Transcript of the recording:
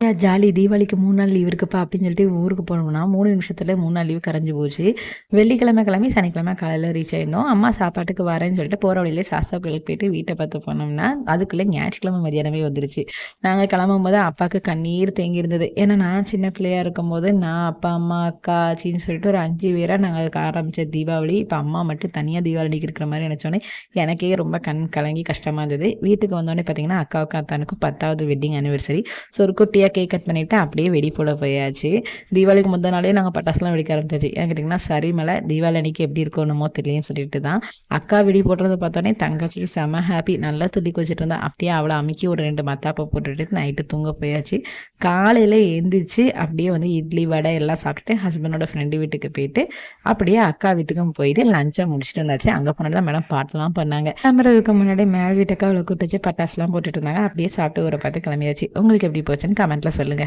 ஏன் ஜாலி தீபாவளிக்கு மூணு நாள் லீவ் இருக்குப்பா அப்படின்னு சொல்லிட்டு ஊருக்கு போனோம்னா மூணு நிமிஷத்துல மூணு நாள் லீவ் கரைஞ்சு போச்சு. வெள்ளிக்கிழமை கிளம்பி சனிக்கிழமை காலையில் ரீச் ஆயிருந்தோம். அம்மா சாப்பாட்டுக்கு வரேன்னு சொல்லிட்டு போகிற வழியிலே சாஸ்தா கோயிலுக்கு போயிட்டு வீட்டை பார்த்து போனோம்னா அதுக்குள்ளே ஞாயிற்றுக்கிழமை மதியானமே வந்துருச்சு. நாங்கள் கிளம்பும் போது அப்பாவுக்கு கண்ணீர் தேங்கி இருந்தது ஏன்னா நான் சின்ன பிள்ளையா இருக்கும்போது நான் அப்பா அம்மா அக்கா ஆச்சின்னு சொல்லிட்டு ஒரு அஞ்சு பேராக நாங்கள் அதுக்கு ஆரம்பித்த தீபாவளி இப்போ அம்மா மட்டும் தனியாக தீபாவளிக்கு இருக்கிற மாதிரி நினச்சோன்னே எனக்கே ரொம்ப கண் கலங்கி கஷ்டமாக இருந்தது. வீட்டுக்கு வந்தோடனே பார்த்தீங்கன்னா அக்காவுக்கு அத்தானுக்கும் பத்தாவது வெட்டிங் அனிவர்சரி ஸோ ஒரு குட்டியாக கேக் கட் பண்ணிவிட்டு அப்படியே வெடி போட போயாச்சு. தீபாவளிக்கு முத நாளே நாங்கள் பட்டாசுலாம் வெடிக்க ஆரம்பிச்சாச்சு. ஏன் கேட்டிங்கன்னா சரி மேலே தீபாவளி அன்னைக்கு எப்படி இருக்கணுமோ தெரியலன்னு சொல்லிட்டு தான். அக்கா வெடி போடுறத பார்த்தோன்னே தங்கச்சிக்கு செம ஹாப்பி நல்லா துள்ளி குச்சிட்டு இருந்தா. அப்படியே அவளை அமுக்கி ஒரு ரெண்டு மத்தாப்பை போட்டுட்டு நைட்டு தூங்க போயாச்சு. காலையில் எழுந்திரிச்சு அப்படியே வந்து இட்லி வடை எல்லாம் சாப்பிட்டுட்டு ஹஸ்பண்டோட ஃப்ரெண்டு வீட்டுக்கு போயிட்டு அப்படியே அக்கா வீட்டுக்கும் போயிட்டு லஞ்சை முடிச்சுட்டு வந்தாச்சு. அங்கே போனால் தான் மேடம் பாட்டெல்லாம் பண்ணாங்க. கிளம்புறதுக்கு முன்னாடி மேல் வீட்டுக்கு அவளை கூட்டு வச்சு பட்டாசுலாம் போட்டுட்டு இருந்தாங்க. அப்படியே சாப்பிட்டு ஒரு பார்த்து கிளம்பியாச்சு. உங்களுக்கு எப்படி போச்சுன்னு கமெண்ட்டில் சொல்லுங்கள்